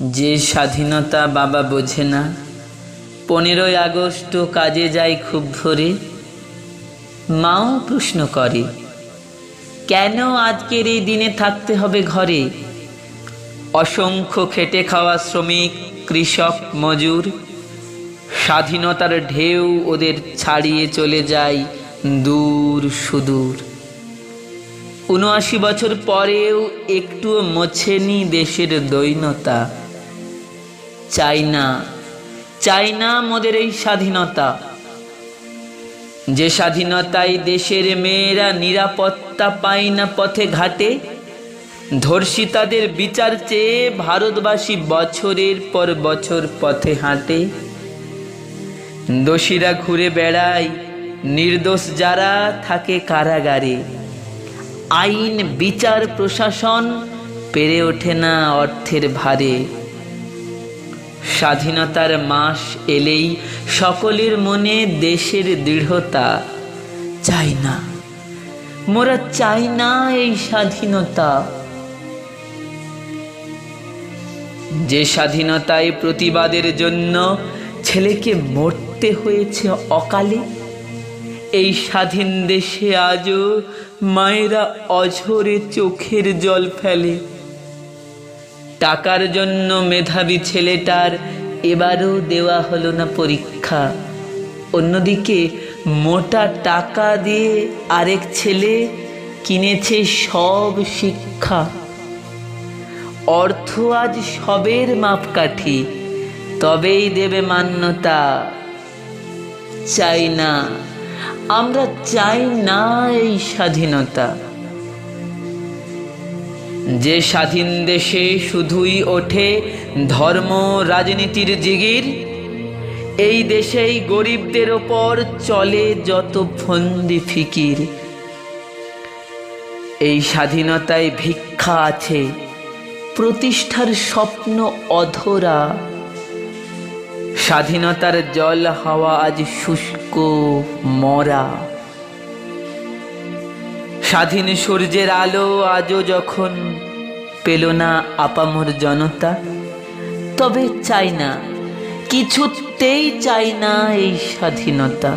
যে স্বাধীনতা বাবা বোঝে না, পনেরোই আগস্ট কাজে যায় খুব ভোরে। মাও প্রশ্ন করে, কেন আজকের এই দিনে থাকতে হবে ঘরে? অসংখ্য খেটে খাওয়া শ্রমিক, কৃষক, মজুর, স্বাধীনতার ঢেউ ওদের ছাড়িয়ে চলে যায় দূর সুদূর। উনআশি বছর পরেও একটুও মোছেনি দেশের দৈনতা। চাই না চাই না মোদের এই স্বাধীনতা। যে স্বাধীনতায় দেশের মেয়েরা নিরাপত্তা পায় না পথে ঘাটে ধর্ষিতাদের বিচার চেয়ে ভারতবাসী বছরের পর বছর পথে হাঁটে। দোষীরা ঘুরে বেড়ায়, নির্দোষ যারা থাকে কারাগারে। আইন, বিচার, প্রশাসন পেরে ওঠে না অর্থের ভারে। স্বাধীনতার মাস এলেই সকলের মনে দেশের দৃঢ়তা চাই না। মোরা চাই না এই স্বাধীনতা। যে স্বাধীনতায় প্রতিবাদের জন্য ছেলেকে মরতে হয়েছে অকালে, এই স্বাধীন দেশে আজও মায়েরা অঝরে চোখের জল ফেলে। টাকার জন্য মেধাবী ছেলেটার এবারও দেওয়া হলো না পরীক্ষা। অন্যদিকে মোটা টাকা দিয়ে আরেক ছেলে কিনেছে সব শিক্ষা। অর্থ আজ সবের মাপকাঠি, তবেই দেবে মান্যতা। চাই না, আমরা চাই না এই স্বাধীনতা। যে স্বাধীন দেশে শুধুই ওঠে ধর্ম রাজনীতির জিগির, এই দেশেই গরিবদের ওপর চলে যত ফন্দি ফিকির। এই স্বাধীনতায় ভিক্ষা আছে, প্রতিষ্ঠার স্বপ্ন অধরা। স্বাধীনতার জল হাওয়া আজ শুষ্ক মরা। স্বাধীন সূর্যের আলো আজও যখন পেল না আপামর জনতা, তবে চাই না, কিছুতেই চাই না এই স্বাধীনতা।